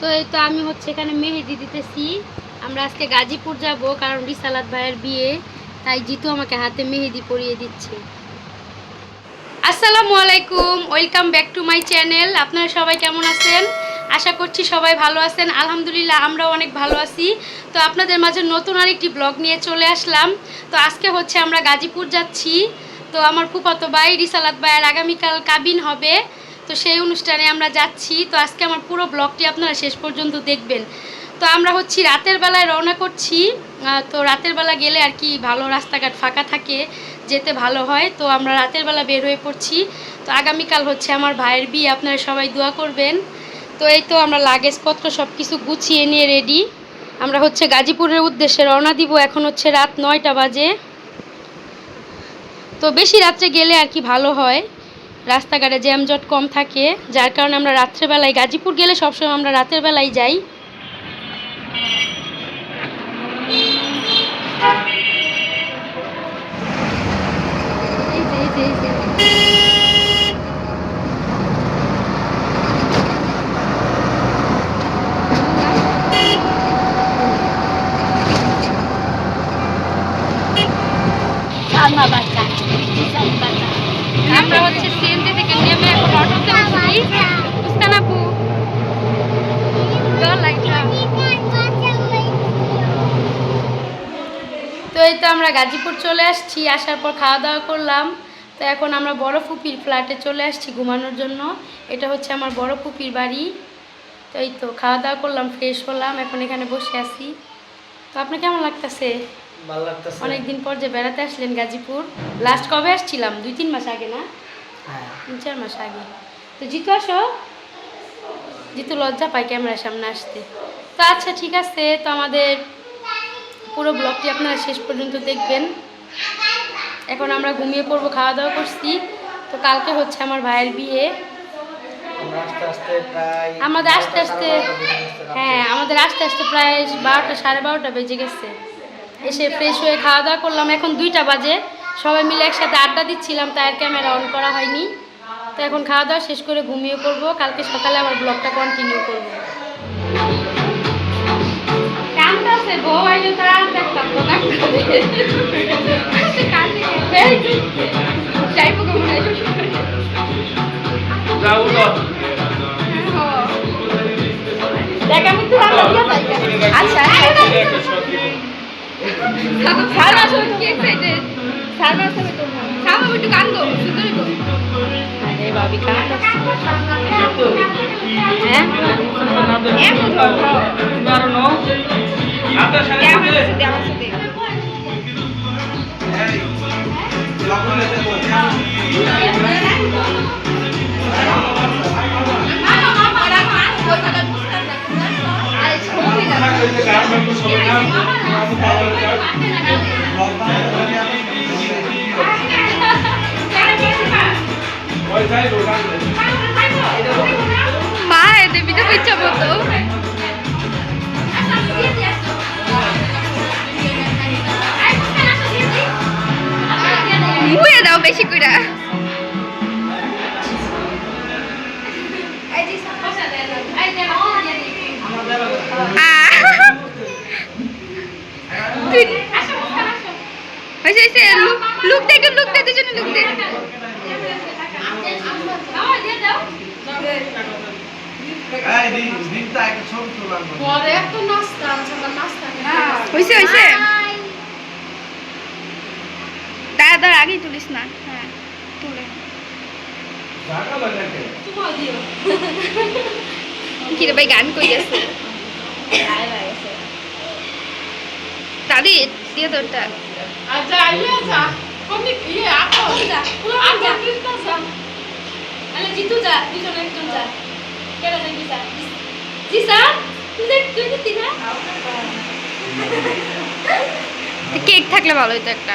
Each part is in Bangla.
তো এই তো আমি হচ্ছে এখানে মেহেদি দিতেছি। আমরা আজকে গাজীপুর যাব, কারণ রিসালাত ভাইয়ের বিয়ে, তাই জিতু আমাকে হাতে মেহেদি পরিয়ে দিচ্ছে। আসসালামু আলাইকুম, welcome back to my channel. আপনারা সবাই কেমন আছেন? আশা করছি সবাই ভালো আছেন। আলহামদুলিল্লাহ, আমরাও অনেক ভালো আছি। তো আপনাদের মাঝে নতুন আরেকটি ব্লগ নিয়ে চলে আসলাম। তো আজকে হচ্ছে আমরা গাজীপুর যাচ্ছি। তো আমার ফুফাতো ভাই রিসালাত ভাইয়ের আগামীকাল কাবিন হবে। তো সেই অনুষ্ঠানে আমরা যাচ্ছি। তো আজকে আমার পুরো ব্লগটি আপনারা শেষ পর্যন্ত দেখবেন। তো আমরা হচ্ছি রাতের বেলায় রওনা করছি। তো রাতের বেলা গেলে আর কি ভালো রাস্তাঘাট ফাঁকা থাকে, যেতে ভালো হয়। তো আমরা রাতের বেলা বের হয়ে পড়ছি। তো আগামীকাল হচ্ছে আমার ভাইয়ের বিয়ে, আপনারা সবাই দোয়া করবেন। তো এই তো আমরা লাগেজপত্র সব কিছু গুছিয়ে নিয়ে রেডি। আমরা হচ্ছে গাজীপুরের উদ্দেশ্যে রওনা দিব। এখন হচ্ছে রাত নয়টা বাজে। তো বেশি রাত্রে গেলে আর কি ভালো হয়। রাস্তাঘাটে জ্যামজট কম থাকে, যার কারণে আমরা রাত্রেবেলায় গাজীপুর গেলে সবসময় আমরা রাতের বেলায় যাই যে, এই যে, এই যে। আমার বাচ্চা বিশাল বাচ্চা আমরা হচ্ছে সিএনজি থেকে নেমে এখন অটোতে উঠছি বুঝতে না পু জল লাইটটা তো আমরা গাজীপুর চলে আসছি আসার পর খাওয়া দাওয়া করলাম। তো এখন আমরা বড় ফুপির ফ্ল্যাটে চলে আসছি ঘুমানোর জন্য। এটা হচ্ছে আমার বড় ফুপির বাড়ি। তো এই তো খাওয়া দাওয়া করলাম ফ্রেশ হলাম এখন এখানে বসে আছি। তো আপনার কেমন লাগতেছে? অনেকদিন পর যে বেড়াতে আসলেন গাজীপুর। লাস্ট কবে আসছিলাম? দুই তিন মাস আগে না? হ্যাঁ। তিন চার মাস আগে। তো জিতু আসো। জিতু লজ্জা পায় ক্যামেরার সামনে আসতে। তো আচ্ছা ঠিক আছে। তো আমাদের পুরো ব্লগটি আপনারা শেষ পর্যন্ত দেখবেন। এখন আমরা ঘুমিয়ে পড়ব খাওয়া দাওয়া করছি। তো কালকে হচ্ছে আমার ভাইয়ের বিয়ে। আমরা আমাদের আস্তে আস্তে হ্যাঁ আমাদের আস্তে আস্তে প্রায় বারোটা সাড়ে বারোটা বেজে গেছে। এসে ফ্রেশ হয়ে খাওয়া দাওয়া করলাম। এখন দুইটা বাজে। সবাই মিলে একসাথে আড্ডা দিচ্ছিলাম তাই আর ক্যামেরা অন করা হয়নি। তো এখন খাওয়া দাওয়া শেষ করে ঘুমিয়ে পড়ব। কালকে সকালে আবার ব্লগটা কন্টিনিউ করব। বউ আইলে তো আর দেখতাম তো না যাইবো কেমন দেখ আমি তো আচ্ছা সালমা আসলে কি এক্সাইটেড সালমা আসলে তো সালমা একটু কান্দো সুন্দরই তো আরে বাবি কান্দো হ্যাঁ এমন ধরো মা এতে বিতে ইচ্ছা মতো মুয়ে দাও বেশি করে লুক দেখে লুক দেখে জন্য লুক দে। হয়েছে হয়েছে। আগেই তুলিস না হ্যাঁ তুলে কি? ভাই গান কই গেছে? দাদি দিয়ে তোরটা জিতু যা দুজন একজন যা। কেডা দেখবি যা? জিসা তুই দেখ তুই দিতি না কেক থাকলে ভালো হতো একটা।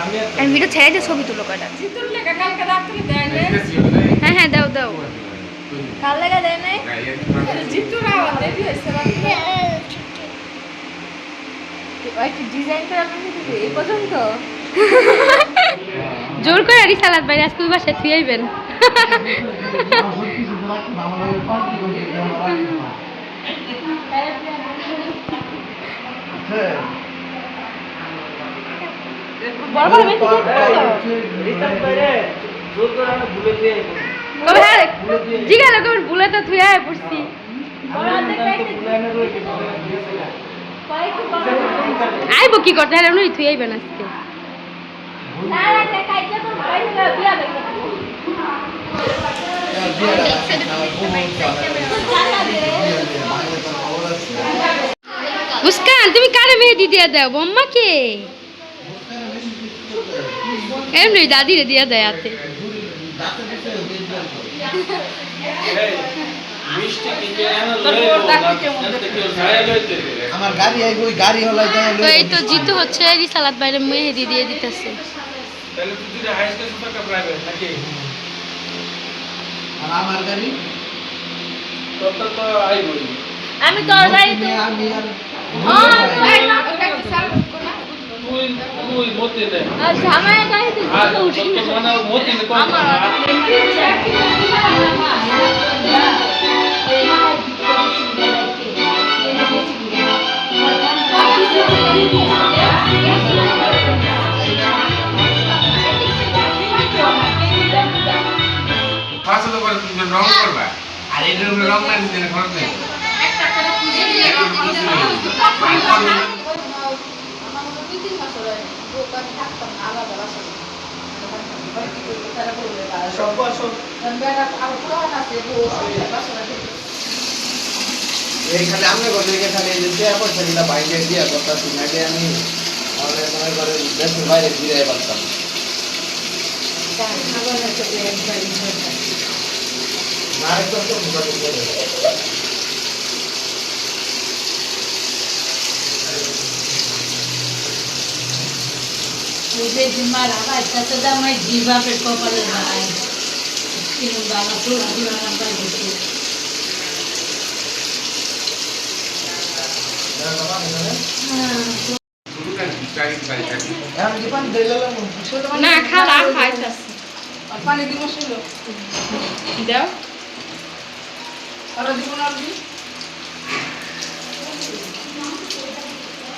আমি ভিডিও ছেড়ে দিয়ে ছবি তুলো কয়টা? হ্যাঁ হ্যাঁ দাও দাও। কাল লাগা দেয় নাই ডিজাইন করে আপনি দিতে এই পর্যন্ত? জোর করে আরি সালাদ বাইরে আজকে ওই বাসায় থুই আইবেন। বড় বড় মেয়ে ভুলে কবে হ্যাঁ ভুলে তো পড়ছি। আইবো কি করতে? হলে এমনি থুই আইবেন আজকে। মুস্কান, তুমি কারে মেহেদি দিয়ে দাও? বম্মাকে? এমনি দাদিরে দিয়ে দেয় হাতে। হলাই যায় তো এই তো জিতু হচ্ছে রিসালাত বাইরে মেহেদি দিয়ে দিতেছে। আর আমার গাড়ি? আমি তো গাড়িতে আমি আর জামাই গাড়িতে উঠি পাঁচশো করে তুমি রং করবা আর এটার রং খরচ নেই আমি যে খালি এই যে দেয়া পয়সা দিলা বাইরে দিয়া কথা শুনাইলে আমি মনে ফিরে পারতাম না একদম তো মোটামুটি করে মুঝে জিম্মার আবার তাতে জামাই জিবাপের কপালে ভাই কিন্তু বাবা তো জিবার আবার বসে এখন দোকান দিলাম না খালা খাইতাছে। পানি দিব ছিল দাও। আর দিব না দি আমার শরীর একবারে নষ্ট শীত হয়ে দিয়ে আর গেছে।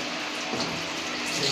বসে শীত করে আয় আল্লাহ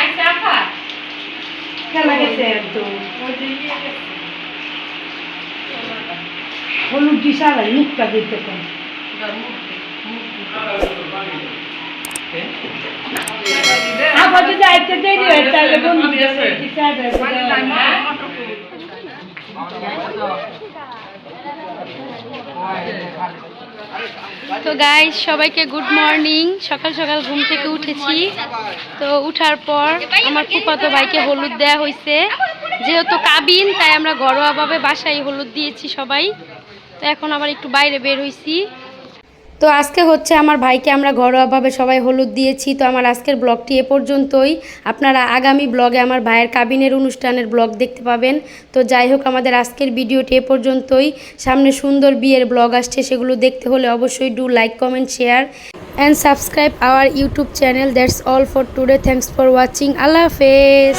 আচ্ছা আপা হলুদ দিশালা মুখটা দিতে পারে। আবার যদি আইতে দেরি হয় তাহলে বন্ধু তো গাইস সবাইকে গুড মর্নিং সকাল সকাল ঘুম থেকে উঠেছি। তো উঠার পর আমার ফুফাতো ভাইকে হলুদ দেয়া হয়েছে যেহেতু কাবিন তাই আমরা ঘরোয়াভাবে বাসায় হলুদ দিয়েছি সবাই। তো এখন আবার একটু বাইরে বের হয়েছি তো আজকে হচ্ছে আমার ভাইকে আমরা ঘরোয়াভাবে সবাই হলুদ দিয়েছি। তো আমার আজকের ব্লগটি এ পর্যন্তই। আপনারা আগামী ব্লগে আমার ভাইয়ের কাবিনের অনুষ্ঠানের ব্লগ দেখতে পাবেন। তো যাই হোক, আমাদের আজকের ভিডিওটি এ পর্যন্তই। সামনে সুন্দর বিয়ের ব্লগ আসছে, সেগুলো দেখতে হলে অবশ্যই do like, comment, share and subscribe our YouTube channel. That's all for today. Thanks for watching. আল্লাহ হাফেজ.